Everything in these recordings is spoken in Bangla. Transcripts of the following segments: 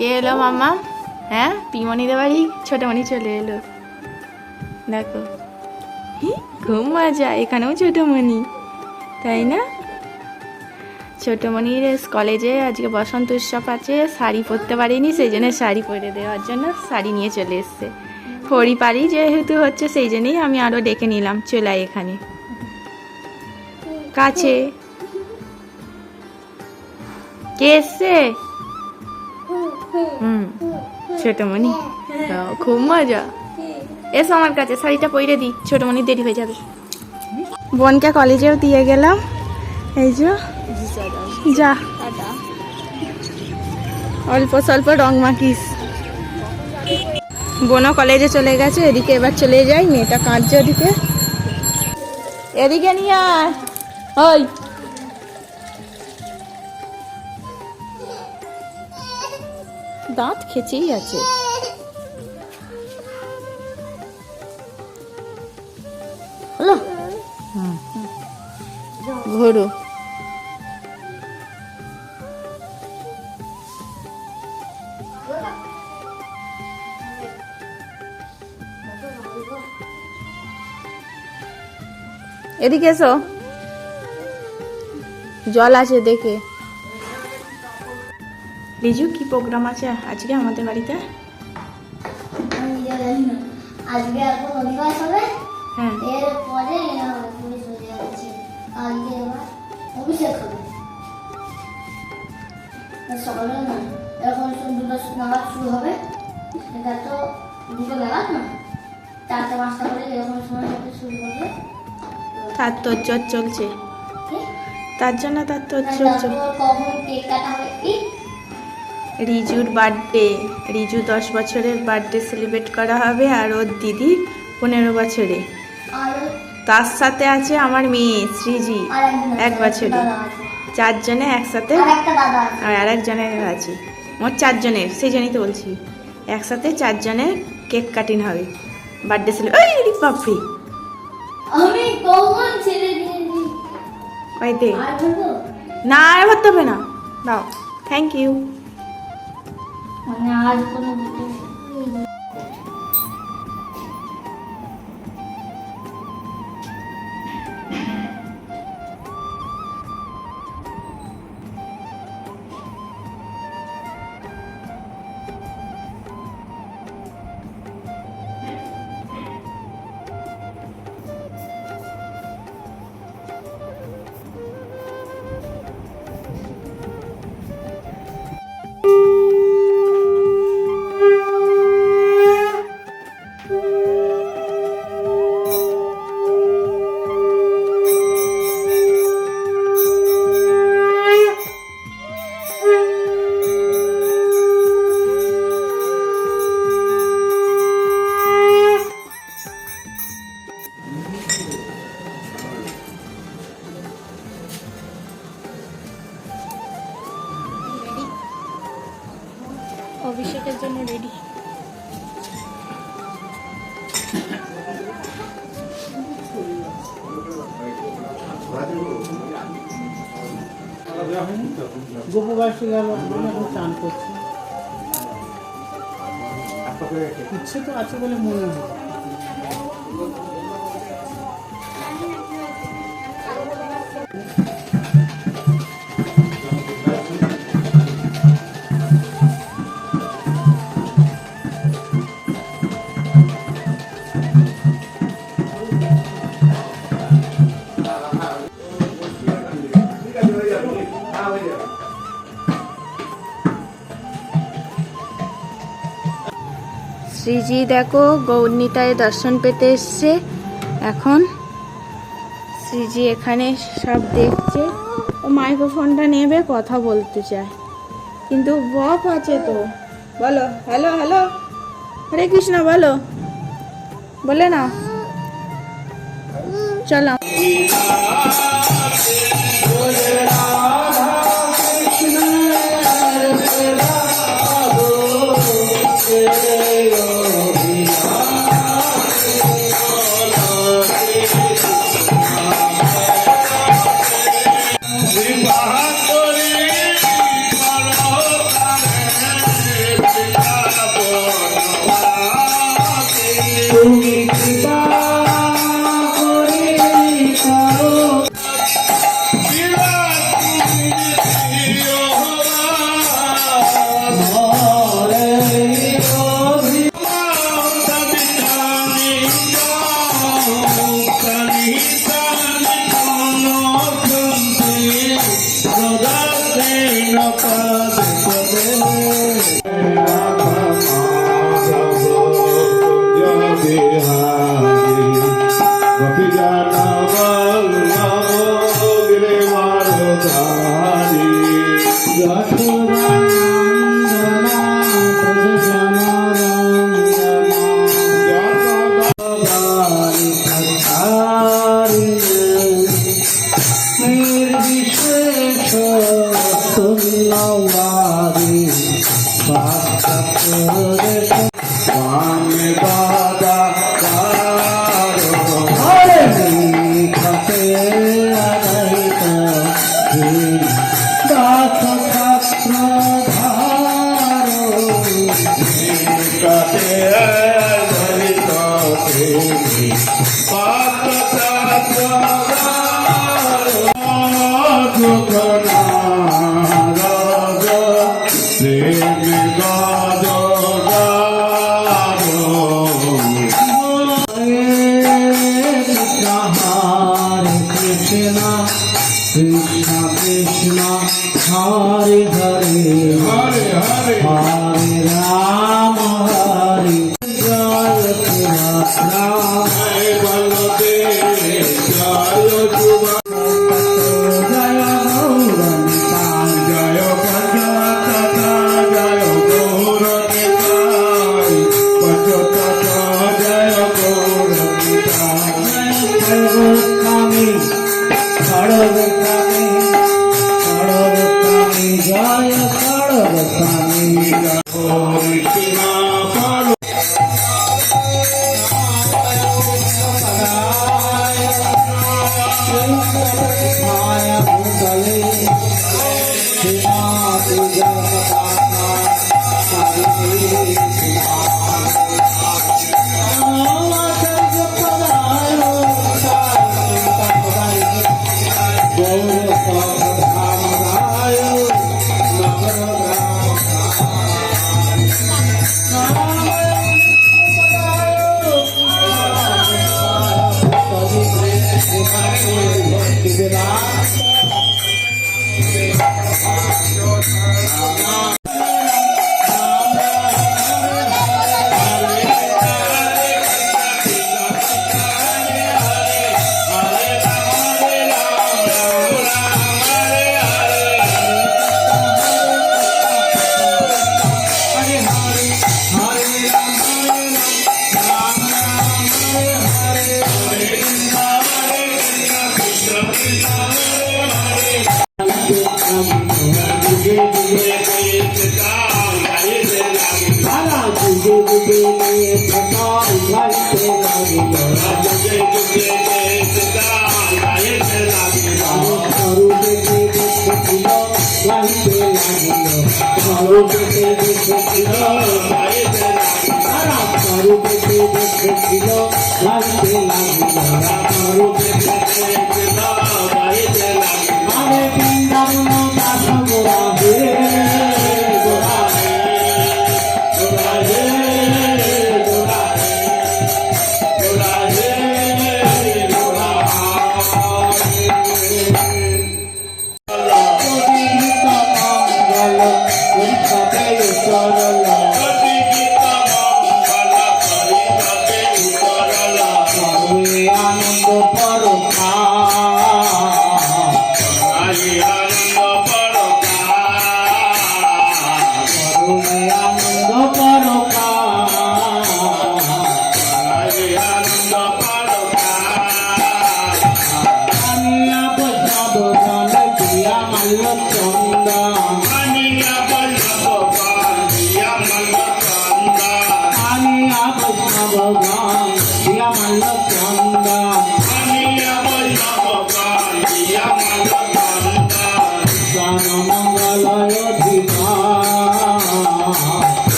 কে এলো মামা? হ্যাঁ? পিমনিদের বাড়ি? ছোটমণি চলে এলো। দেখো। খুব মজা। এখানেও ছোটমণি তাই না? ছোটমণির কলেজে আজকে বসন্ত উৎসব আছে, শাড়ি পরতে পারিনি, সেই জন্য শাড়ি পরে দেওয়ার জন্য শাড়ি নিয়ে চলে এসছে। হরিপারি যেহেতু হচ্ছে, সেই জন্যই আমি আরও ডেকে নিলাম চলাই এখানে। কাছে। কে এসছে? ছোটমণি। খুব মজা। এসো আমার কাছে, শাড়িটা পরে দিই। ছোটমণি দেরি হয়ে যাবে। বোনকে কলেজেও দিয়ে গেলাম। এই যে, যা। অল্প স্বল্প রং মাখিস। বোনও কলেজে চলে গেছে, এদিকে এবার চলে যাই, মেয়েটা কাঁদছে ওদিকে। এদিকে নিয়ে আয়। ওই দাঁত খেচেই আছে। ঘোরো। এদিকে এসো। জল আছে দেখে। রিজু কি প্রোগ্রাম আছে আজকে আমাদের বাড়িতে। আজকে হবে। হ্যাঁ। এরপরে পুলিশ যাচ্ছে। কালকে এবার অভিষেক হবে। সকালে না এখন দুটো নাগাদ শুরু হবে। এটা তো দুটো নাগাদ না। চারটে পাঁচটা করে এরকম সময় শুরু করবে তার তোর চলছে? তার জন্য তার তোর চলছে। কখন কেক কাটা হবে রিজুর বার্থডে রিজু দশ বছরের বার্থডে সেলিব্রেট করা হবে আর ওর দিদি পনেরো বছরে। তার সাথে আছে আমার মেয়ে আছে, এক বছরে। চারজনে একসাথে। আর একটা আছে আর আরেকজনের আছে মোট চারজনের সেই জন্যই তো বলছি। একসাথে চারজনের কেক কাটিং হবে। বার্থডে সেলিব্রেট ওই বাপরে! আমি কখন ছেড়ে দিয়েছি? ওই দে না আর ভরতে হবে না। দাও। থ্যাংক ইউ মানে আর গোপু বয়সে গেল এখন চান করছে ইচ্ছে তো আছে বলে মনে হয় শ্রীজি দেখো গৌরনীতায় দর্শন পেতে এসছে। এখন শ্রীজি এখানে সব দেখছে। ও মাইক্রোফোনটা নেবে, কথা বলতে চায়। কিন্তু বক আছে তো। বলো, হ্যালো হ্যালো। হরে কৃষ্ণ, বলো। বলে না চলো। Maya Bhutale স্বরূপ দেখেছিল রাম স্বরূপ দেখেছিল লাগতে লাগিল রাম স্বরূপ দেখেছিল বৃন্দাবন দাস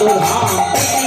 धाम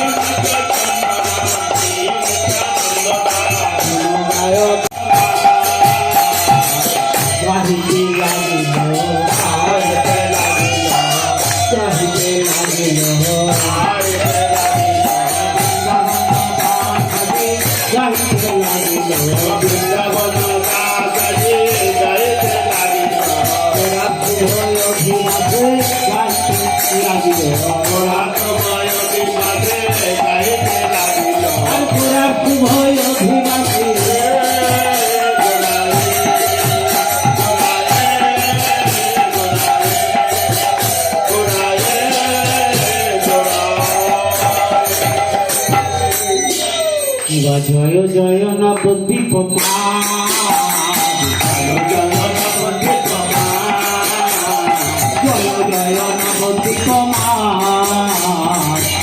শিবা জয় জয় নবদ্বীপ জয় জয় নবদ্বীপ জয় জয় নবদ্বীপ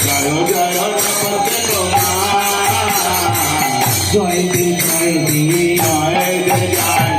জয় জয় নবদ্বীপ জয় দিন জয় দিন জয় জয়